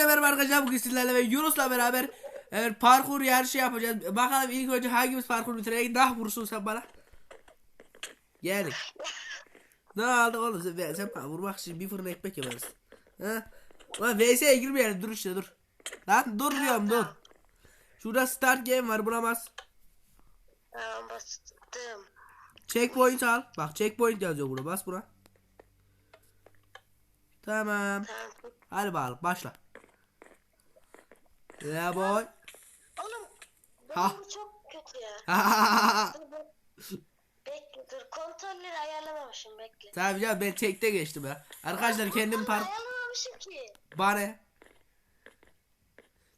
Hepinize merhaba arkadaşlar bugün sizlerle ve Yunus'la beraber evet, parkur yarışı yapacağız. Bakalım ilk önce hangimiz parkur bitirecek. Dah vursun sen bana. Geldik. Ne aldı oğlum sen, sen bana vurmak için bir fırın ekmek yaparız. Ha? Ulan VS'ye girmeyelim dur işte dur. Lan dur diyorum dur. Şurada start game var buna bas. Tamam bastım. Checkpoint al. Bak checkpoint yazıyor burada bas buna. Tamam. Hadi bakalım başla. Ya boy. Oğlum Ha. bu çok kötü ya. Dur, dur. Bekle dur kontrolleri ayarlamamışım bekle. Tabii canım ben tekte geçtim ya. Arkadaşlar kendim par... Ayarlamamışım ki. Bana.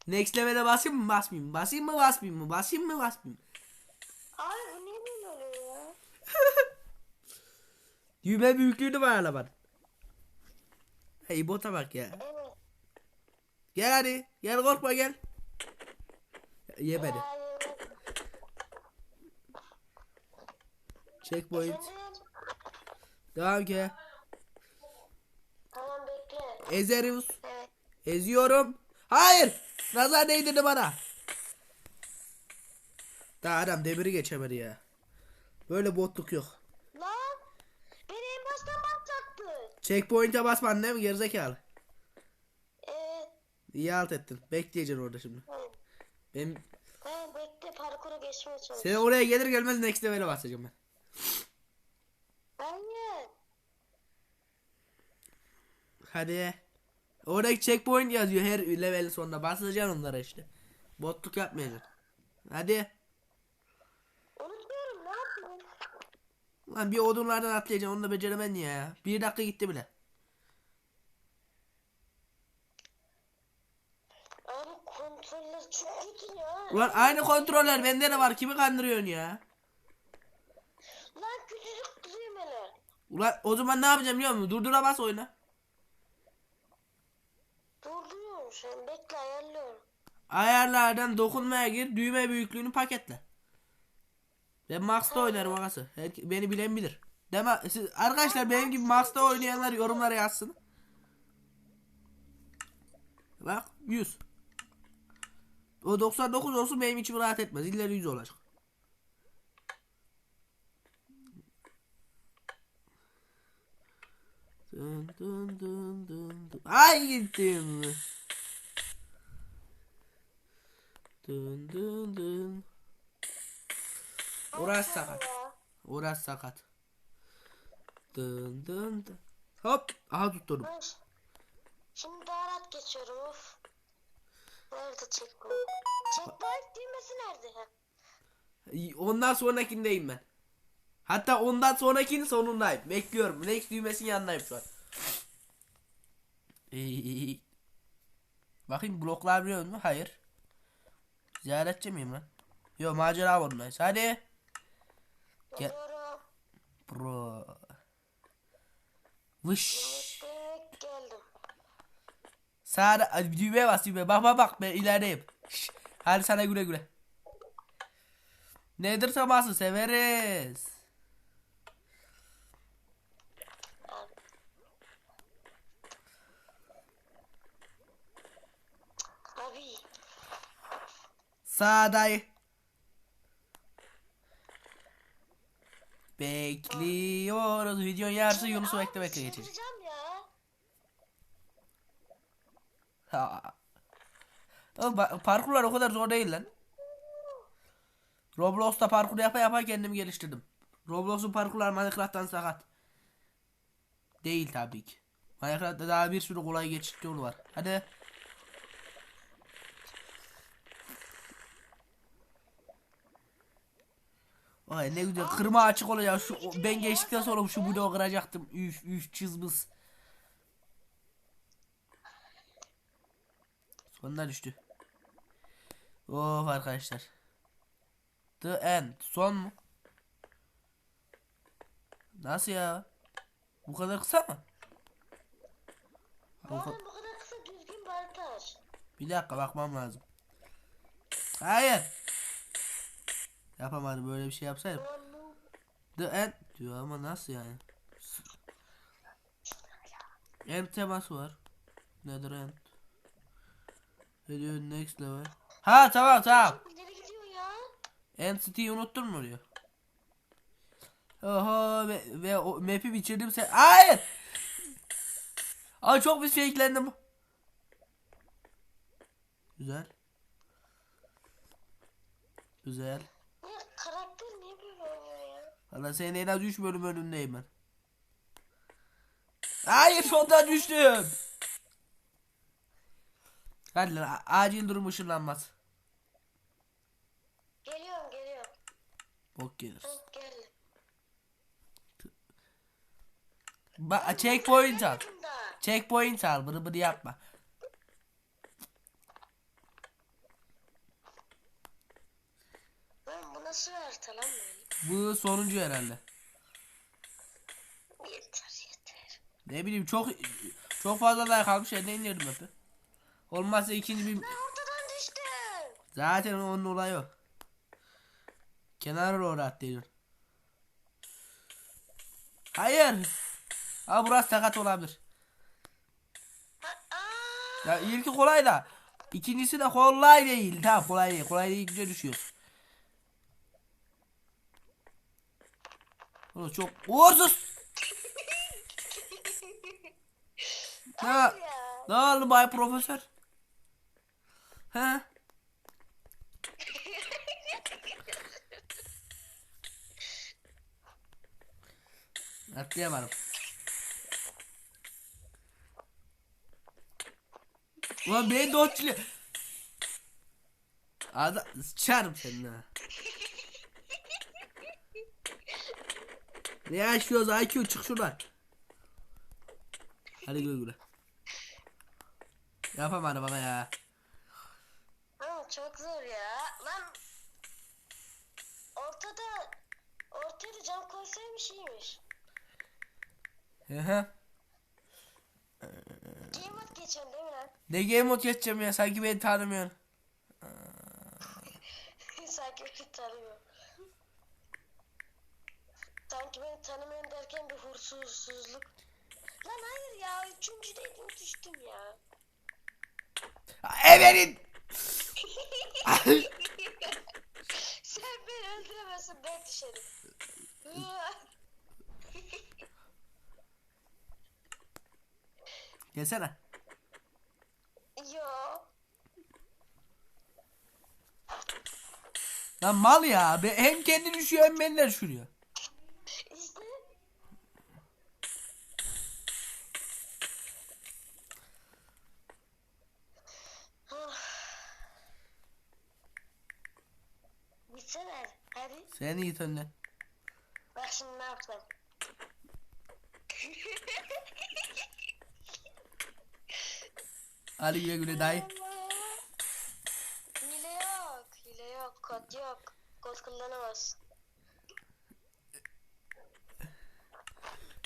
Next level'e basayım mı basmayayım mı? Basayım mı basmayayım mı? Basayım mı basmayayım mı? Abi bu niye böyle oluyor ya? Düğme büyüklüğünü mü ayarlamadın? Hey bota bak ya. Gel hadi. Gel korkma gel. Ye beni. Checkpoint. Devam ki. Tamam bekle. Ezerius. Evet. Eziyorum. Hayır. Nazar değdirdi bana. Daha adam demiri geçemedi ya. Böyle botluk yok. Lan beni en baştan başlattı. Checkpoint'e basman değil mi gerizekalı? İyi alt ettin. Bekleyeceksin orada şimdi. Ben Ben bekle parkuru geçmeye sen çalışıyorum. oraya gelir gelmez next level'e basacağım ben. Hayır. Hadi. Oradaki checkpoint yazıyor her levelin sonunda. Basacaksın onlara işte. Botluk yapmayacaksın. Hadi. Unutmuyorum ne yapayım? Lan bir odunlardan atlayacaksın onu da beceremedin ya. Bir dakika gitti bile. Abi kontroller çok kötü ya. Ulan aynı kontroller bende de var. Kimi kandırıyorsun ya? Lan küçücük düğmeler. Ulan o zaman ne yapacağım biliyor musun? Durdura bas oyna. Durduruyorum şu an. Bekle ayarlıyorum. Ayarlardan dokunmaya gir. Düğme büyüklüğünü paketle. Ben Max'ta oynarım agası. Her- beni bilen bilir. Deme, siz, arkadaşlar benim gibi Max'ta oynayanlar yorumlara yazsın. Bak 100. O 99 olsun benim içim rahat etmez. İlleri 100 olacak. Dın dın dın dın dın. Ay gittim. Dın dın dın. Orası sakat. Orası sakat. Dın dın dın. Hop. Aha tutturdum. Şimdi daha geçiyorum of. Nerede checkpoint? Checkpoint düğmesi nerede? Ondan sonrakindeyim ben. Hatta ondan sonrakinin sonundayım. Bekliyorum. Next düğmesinin yanındayım şu an. Bakayım bloklar biliyor mu? Hayır. Ziyaretçi miyim lan? Yo macera modundayız. Hadi. Gel. Bro. Vış. Ay, düğmeye bas düğmeye. Bak bak bak ben ilerideyim. Şş, Hadi sana güle güle. Nedir teması severiz. Abi. Sağdayı. Bekliyoruz. Videonun yarısı Yunus'u bekle bekle geçecek. Çıldıracağım ya. Ha. Parkurlar o kadar zor değil lan. Roblox'ta parkur yapa yapa kendimi geliştirdim. Roblox'un parkurlar Minecraft'tan sakat. Değil tabii ki. Minecraft'ta daha bir sürü kolay geçiş yolu var. Hadi. Ay ne güzel kırma açık olacak şu ben geçtikten sonra şu bloğu kıracaktım. Üf üf çizmız. Sonuna düştü. Of arkadaşlar. The end. Son mu? Nasıl ya? Bu kadar kısa mı? Bu Oğlum bu kadar kısa düzgün bartaj. Bir dakika bakmam lazım. Hayır. Yapamadım böyle bir şey yapsaydım. The end diyor ama nasıl yani? End teması var. Nedir end? Diyor next level? Ha tamam tamam. İleri gidiyor ya. NCT'yi unuttun mu diyor. Oho ve, ve o map'i bitirdim sen. Hayır. Ay çok bir fake'lendim. Güzel. Güzel. Ya karakter niye böyle ya? Valla senin en az 3 bölüm önündeyim ben. Hayır sondan düştüm. Hadi lan acil durum ışınlanmaz. Geliyorum geliyorum. Bok gelir. Geldim. Bak checkpoint al. Checkpoint al bını bını yapma. Lan bu nasıl harita lan böyle? Bu sonuncu herhalde. Yeter yeter. Ne bileyim çok çok fazla daha kalmış yerine indirdim hep. Olmazsa ikinci bir... Ben ortadan düştüm. Zaten onun olayı o. Kenara doğru atlayın. Hayır. Ha burası sakat olabilir. Ya ilki kolay da. İkincisi de kolay değil. Tamam kolay değil. Kolay değil güzel düşüyor. Oğlum çok uğursuz. ne, ne oldu bay profesör? He? Atlayamadım. Ulan beni dodge'li. Ada sıçarım senin ha. Ne yaşıyoruz IQ çık şuradan. Hadi güle güle. Yapamadım ama ya. Çok zor ya. Lan ortada ortaya da cam koysaymış iyiymiş. Hı. Game mode geçiyorsun değil mi lan? Ne game mode geçeceğim ya sanki beni tanımıyorsun. Sanki beni tanımıyor. Sanki beni tanımıyorum derken bir hursuzsuzluk. Lan hayır ya üçüncüdeydim düştüm ya. Everin. Sen beni öldüremezsin ben düşerim. Gelsene. Yo. Lan mal ya. Hem kendi düşüyor hem beni de düşürüyor. İşte. Ah. Bitsene hadi. Sen git önden. Bak şimdi ne yapacağım. Hadi güle güle dayı. Hile yok. Hile yok. Kod yok. Kod kullanamaz.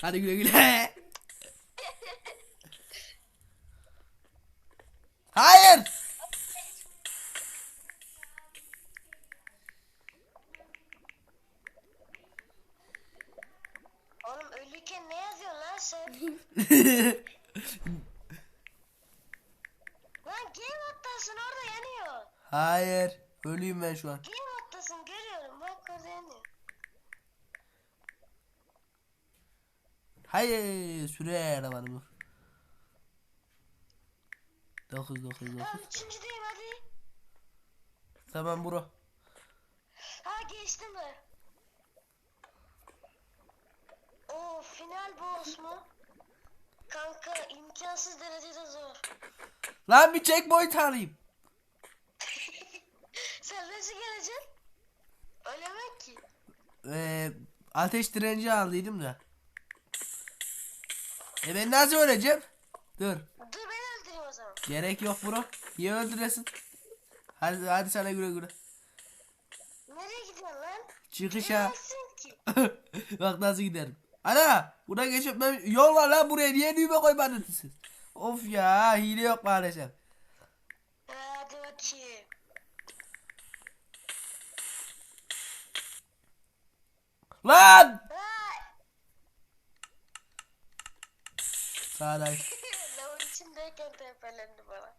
Hadi güle güle. Hayır. Oğlum ölüyken ne yazıyorsun lan sen? lan game attasın orada yanıyor. Hayır. Ölüyüm ben şu an. Game attasın görüyorum bak orada yanıyor. Hayır. Süre arabanı dur. 9 9 9. Tamam üçüncüdeyim hadi. Tamam bro. Ha geçtim ben. Oo final boss mu? Kanka imkansız derecede zor. Lan bir checkpoint alayım. Sen nasıl geleceksin? Ölemem ki. Ee, ateş direnci aldıydım da. E ben nasıl öleceğim? Dur. Dur ben öldüreyim o zaman. Gerek yok bro. Niye öldüresin? Hadi hadi sana güle güle. Nereye gidiyorsun lan? Çıkışa. Bak nasıl giderim. Ana buna geçip ben yol var lan buraya niye düğme koymadınız siz? Of ya hile yok maalesef. Hadi bakayım. Lan! Sağdan. Lavun içinde Derken tepelendi bana.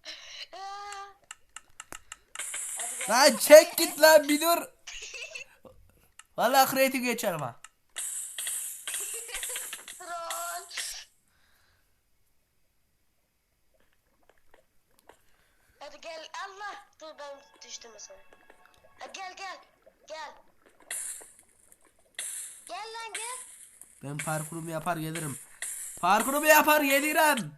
Lan çek git lan bir dur. Vallahi kreatif geçerim ha. Hadi gel Allah. Dur ben düştüm mesela. Hadi gel gel. Gel. Gel lan gel. Ben parkurumu yapar gelirim. Parkurumu yapar gelirim.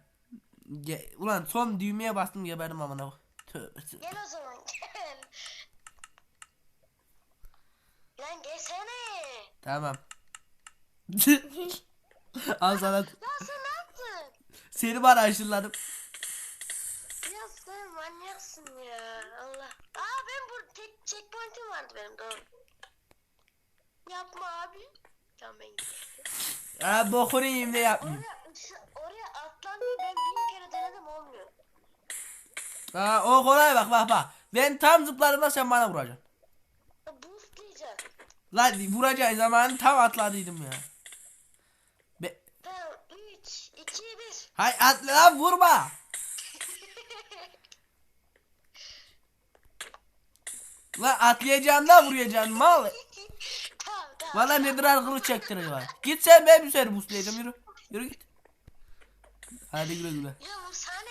Ge Ulan son düğmeye bastım geberdim amına. Tövbe tövbe. Gel o zaman gel. Lan gelsene. Tamam. Al sana. Lan sen ne yaptın? Seni bana aşırladım. Ya sen manyaksın ya. Allah. Aa ben bu tek checkpoint'im vardı benim doğru. Yapma abi. Tamam ben gidiyorum. Ha bokunu yiyeyim de yapmayayım. Oraya, oraya atlanmayı ben bin kere denedim olmuyor. Ha o kolay bak bak bak. Ben tam zıpladığımda sen bana vuracaksın. Ya. Lan vuracağı zaman tam atladıydım ya. Be Tamam 3, 2, 1. Hay atla lan vurma. Lan atlayacağım da vuracaksın mal. Valla nedir kılıç çektiriyor. Git sen ben bir seni buslayacağım yürü. Yürü git. Hadi güle güle. Ya vursana.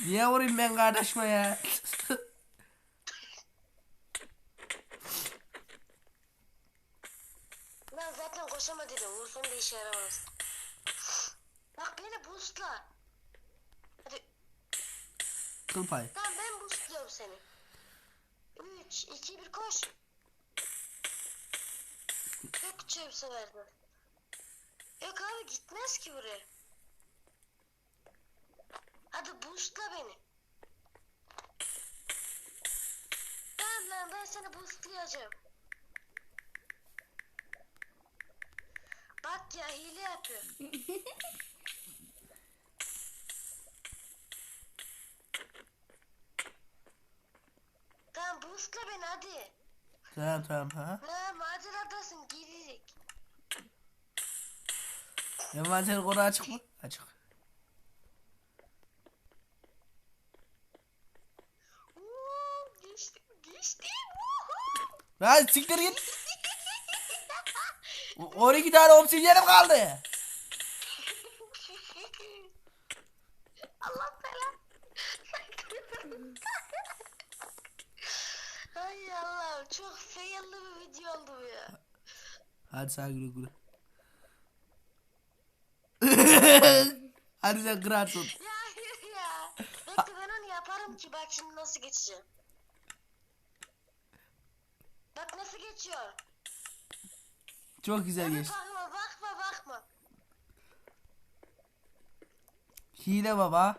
Niye vurayım ben kardeşime ya? Ben zaten koşama dedim. Vursun da işe yaramaz. Bak beni boostla. Hadi Kıl payı. tamam ben boostluyorum seni. 3, 2, 1 koş. Yok çöp severdi. Yok abi gitmez ki buraya. Hadi boostla beni. Tamam lan ben seni boostlayacağım. Bak ya hile yapıyor. tamam boostla beni hadi. Tamam tamam ha. Ha maceradasın girecek. Envanter kodu açık mı? Açık. Uuu geçtim geçtim. Lan siktir git. O- 12 tane obsidyenim kaldı. Allah belanı. Ay Allah'ım çok failli bir video oldu bu ya. Hadi sen güle güle. Hadi sen kırarsın. Ya hayır ya. Bekle ben onu yaparım ki bak şimdi nasıl geçeceğim. Bak nasıl geçiyor. Çok güzel geçti. bakma bakma bakma. Hile baba.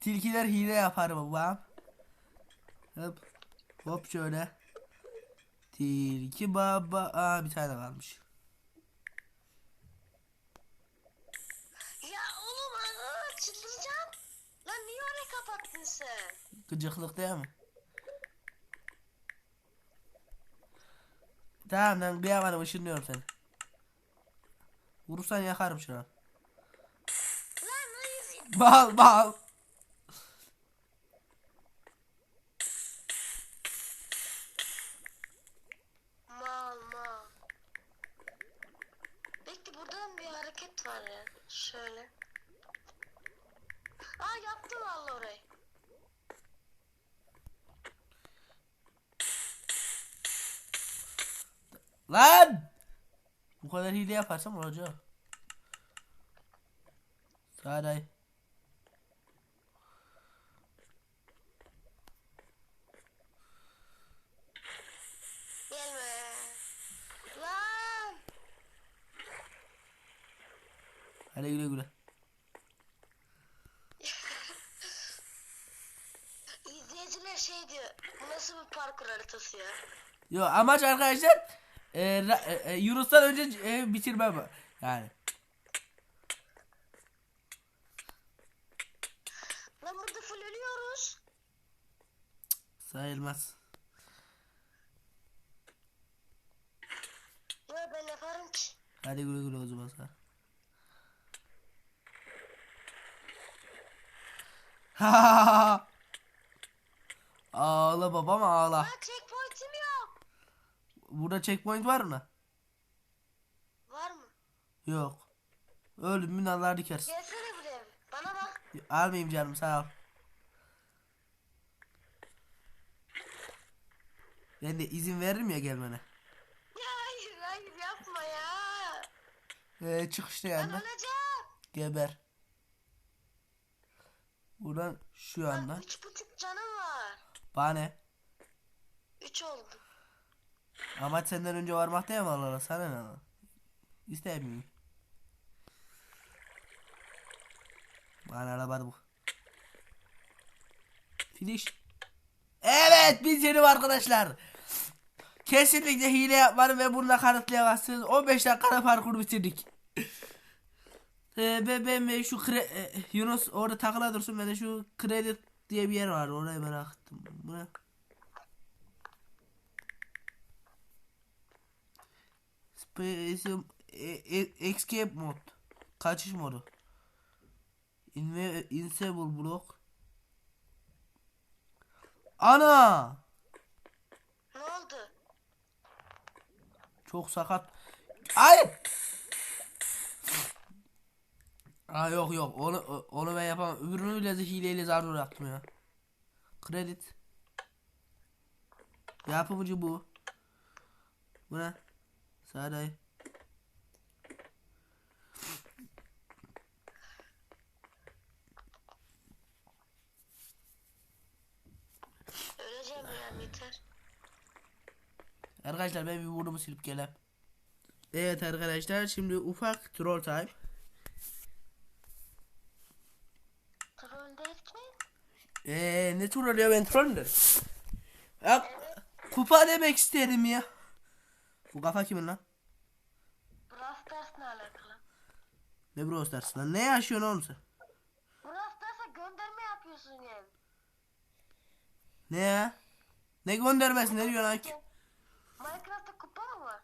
Tilkiler hile yapar baba. Hop. Hop şöyle. Tilki baba. Aa bir tane kalmış. Ya oğlum aa, çıldıracağım. Lan niye orayı kapattın sen? Gıcıklık değil mi? Tamam lan kıyamadım ışınlıyorum seni. Vurursan yakarım şunu. Lan hayır. Bal bal. Şöyle. Aa yaptım valla orayı. Lan! Bu kadar hile yaparsam olacak. Sağday. Gelme. Lan. Hadi güle güle. İzleyiciler şey diyor. Bu nasıl bir parkur haritası ya? Yo amaç arkadaşlar e, e, e, Yunus'tan önce e, bitirmem bu. Yani. Lan burada full ölüyoruz. Sayılmaz. Ya ben yaparım ki. Hadi güle güle o zaman sana. ağla babam ağla. Checkpoint'im yok. Burada checkpoint var mı? Var mı? Yok. Öldüm mü nallar dikersin. Gelsene buraya. Bana bak. Almayayım canım sağ ol. Ben de izin veririm ya gelmene. Ya hayır hayır yapma ya. Ee, çık işte Ben öleceğim. Geber. Buradan şu yandan. üç buçuk canım var. Bana ne? Üç oldu. Amaç senden önce varmak değil mi Allah'a? Sana ne lan? İstemiyorum. Bana araba bu. Finish. Evet biz yenim arkadaşlar. Kesinlikle hile yapmadım ve bunu da kanıtlayamazsınız. 15 dakikada parkur bitirdik. Ee, ben, ben, şu kre, e, Yunus orada takıla dursun ben de şu kredi diye bir yer var orayı merak ettim. Bu Space e, e, escape mod. Kaçış modu. Inve, insable block. Ana! Ne oldu? Çok sakat. Ay! Aa yok yok onu onu ben yapamam. Öbürünü bile hileyle zar zor yaptım ya. Kredit. Yapımcı bu. Bu ne? Öleceğim yeter. Arkadaşlar ben bir burnumu silip gelem. Evet arkadaşlar şimdi ufak troll time. Troll mi? Eee ne troll ya ben troll derim. Ya, kupa demek istedim ya. Bu kafa kimin lan? Brawl Stars'la alakalı. Ne Brawl Stars lan? Ne yaşıyorsun oğlum sen? Brawl Stars'a gönderme yapıyorsun yani. Ne ya? Ne göndermesi ne diyorsun lan? ki? Minecraft'ta kupa mı var?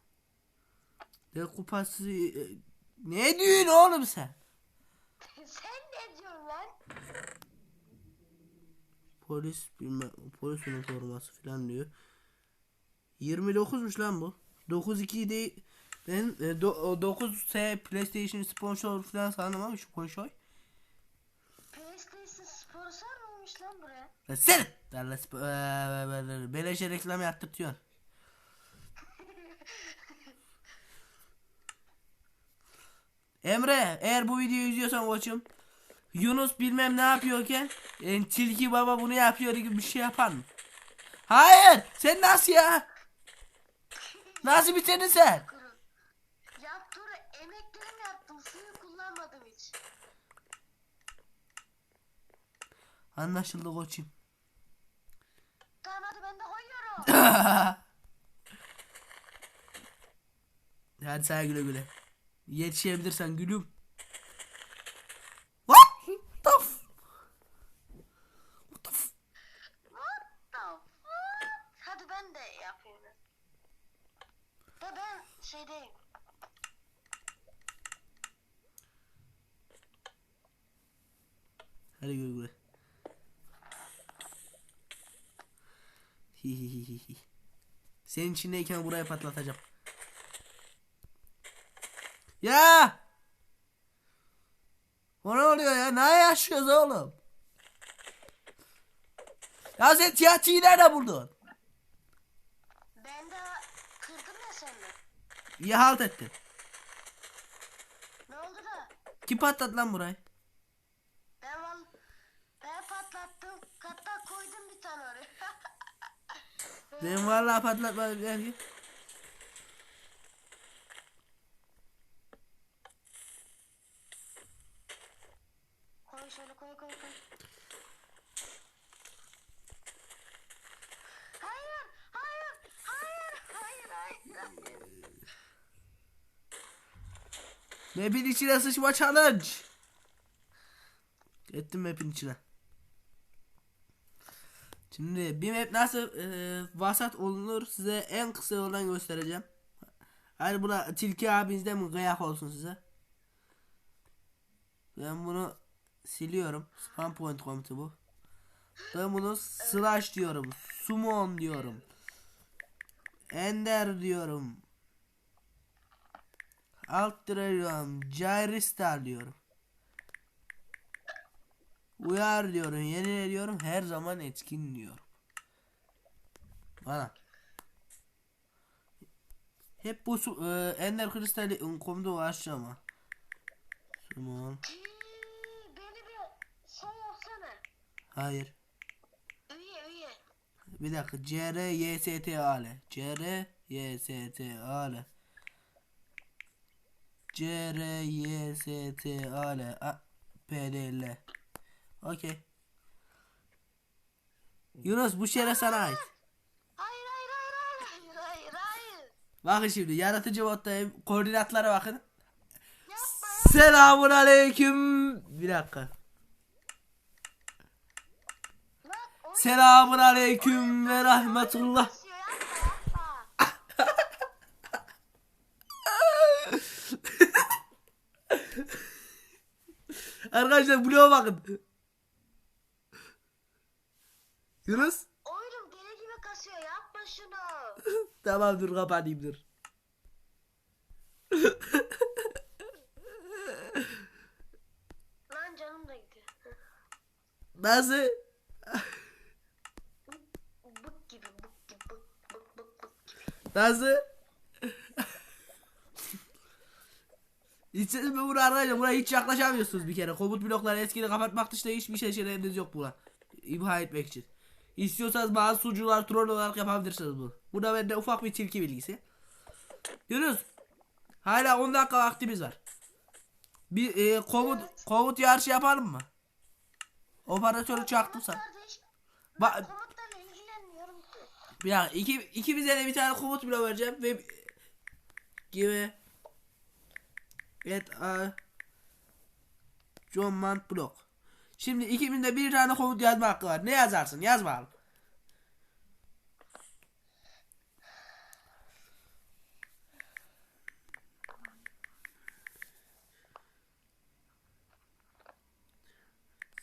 Ne kupası? e, Ne diyorsun oğlum sen? Sen ne diyorsun lan? Polis bilmem polis üniforması falan diyor. 29'muş lan bu. 92 değil. Ben e, do, o 9S PlayStation sponsor falan sandım ama şu sponsor. PlayStation sponsor olmuş lan buraya. Lan sen! Lan lan sp- eee, Beleşe reklam yaptırtıyorsun. Emre eğer bu videoyu izliyorsan koçum Yunus bilmem ne yapıyorken e, Tilki baba bunu yapıyor gibi bir şey yapar mı? Hayır sen nasıl ya? Nasıl bitirdin sen? Kuru. Yaptığını emeklerimi yaptım. Suyu kullanmadım hiç. Anlaşıldı koçum. Tamam hadi ben de koyuyorum. Hadi sana güle güle. Yetişebilirsen gülüm. What? the f- What the f- What the fuck? Hadi ben de yapayım. Da ben şeydeyim. Hadi güle güle. Hihihihi. Senin içindeyken buraya patlatacağım. Ya! O ne oluyor ya? Ne yaşıyoruz oğlum? Ya sen tiyatroyu nerede buldun? Ben de kırdım ya seninle. İyi halt ettin. Ne oldu da? Kim patladı lan burayı? Ben van ben patlattım. Hatta koydum bir tane oraya. Ben vallahi patlatmadım yani. koy şöyle koy koy koy. Hayır, hayır, hayır, hayır, hayır, hayır. Map'in içine sıçma challenge. Ettim map'in içine. Şimdi bir map nasıl e, vasat olunur size en kısa yoldan göstereceğim. Hadi buna tilki abinizden mi kıyak olsun size. Ben bunu siliyorum. Spam point komutu bu. Ben bunu slash diyorum. Summon diyorum. Ender diyorum. Alt diyorum. Gyrostar diyorum. Uyar diyorum. Yeni diyorum. Her zaman etkin diyorum. Bana. Hep bu su- e, Ender kristali uğraşacağım ha. Summon. Ee, Beni bir şey yapsana. Hayır. Üye üye. Bir dakika. C R Y S T A L. C R Y S T A L. Okey. Yunus bu şehre sana ait. Hayır hayır hayır hayır hayır hayır. Bakın şimdi yaratıcı moddayım. Koordinatlara bakın. Selamun aleyküm. Bir dakika. Selamun aleyküm ve rahmetullah. yapma. Arkadaşlar bloğa bakın. Yunus. Oyunum deli gibi kasıyor yapma şunu. Tamam dur kapatayım dur. Lan canım da gidiyor. Nasıl? Bık gibi bık gibi bık bık bık bık gibi. Nasıl? İçseniz mi bunu arkadaşlar? Buraya hiç yaklaşamıyorsunuz bir kere. Komut blokları eskini kapatmak dışında hiçbir şey şeyleriniz yok buna. İmha etmek için. İstiyorsanız bazı sucular troll olarak yapabilirsiniz bunu. Bu da bende ufak bir tilki bilgisi. Yunus. Hala 10 dakika vaktimiz var. Bir e, komut komut yarışı yapalım mı? Operatörü çaktım sana. Kardeş Ba komutlarla ilgilenmiyorum ki. bir dakika, iki, ikimize de bir tane komut bloğu vereceğim ve gibi et a John Mant blok. Şimdi ikimizde bir tane komut yazma hakkı var. Ne yazarsın? Yaz bakalım.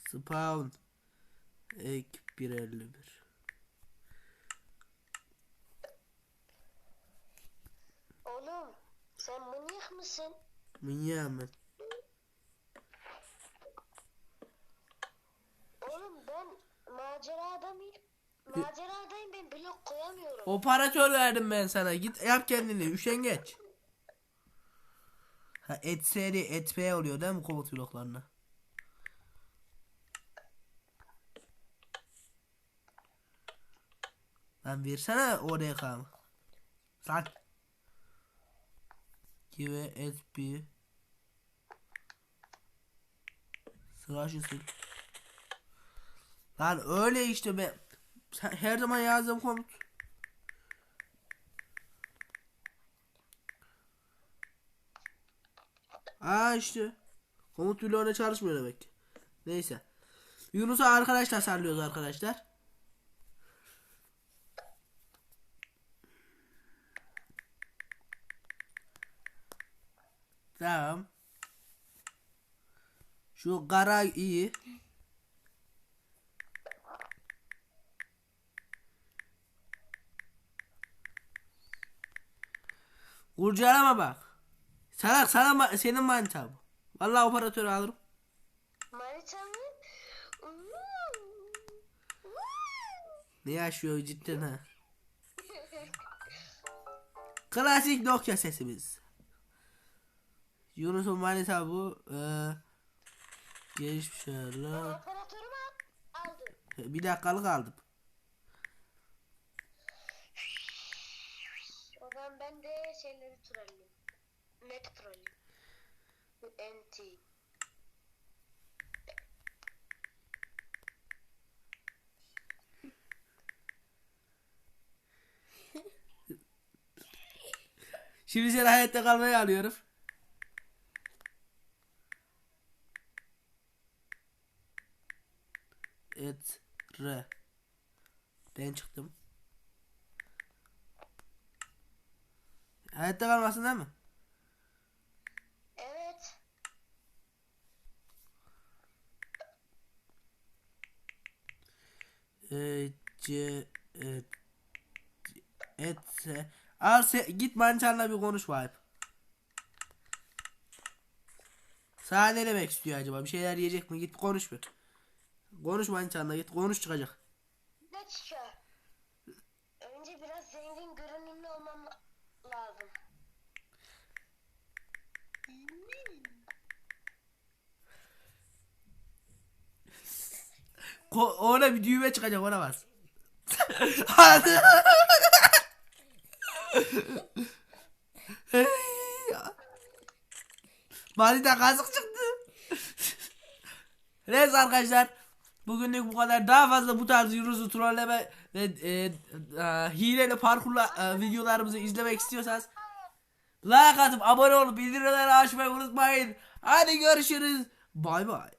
Spawn ek 151 Oğlum sen manyak mısın? Manyağım ben. Oğlum ben maceradayım. Maceradayım ben blok koyamıyorum. Operatör verdim ben sana. Git yap kendini. Üşengeç. Ha et seri et P oluyor değil mi komut bloklarına? Lan versene oraya kal. Lan. Give et bir. Sırası sil. Lan öyle işte ben. Sen her zaman yazdığım komut. Aa işte. Komut bloğuna çalışmıyor demek ki. Neyse. Yunus'a arkadaş tasarlıyoruz arkadaşlar. Tamam. Şu kara iyi. Kurcalama bak. Salak sana ma- senin manita bu. Vallahi operatörü alırım. Manita mı? Ne yaşıyor cidden ha. Klasik Nokia sesimiz. Yunus'un manita bu. Ee, geçmiş Allah. Operatörümü al- aldım. Bir dakikalık aldım. O zaman ben de şeyleri trolleyim. Net trolleyim. NT. Şimdi seni hayatta kalmaya alıyorum. Et re. Ben çıktım. Hayatta kalmasın değil mi? Evet. e, C e, etse al se, git mançanla bir konuş vay. Sana ne demek istiyor acaba? Bir şeyler yiyecek mi? Git konuş bir. Konuş mançanla git konuş çıkacak. Ne çıkıyor? Ko ona bir düğme çıkacak ona bas. Manita kazık çıktı. Neyse arkadaşlar. Bugünlük bu kadar. Daha fazla bu tarz Yunus'u trolleme ve e, e, hileli parkurla e, videolarımızı izlemek istiyorsanız like atıp abone olup bildirimleri açmayı unutmayın. Hadi görüşürüz. Bay bay.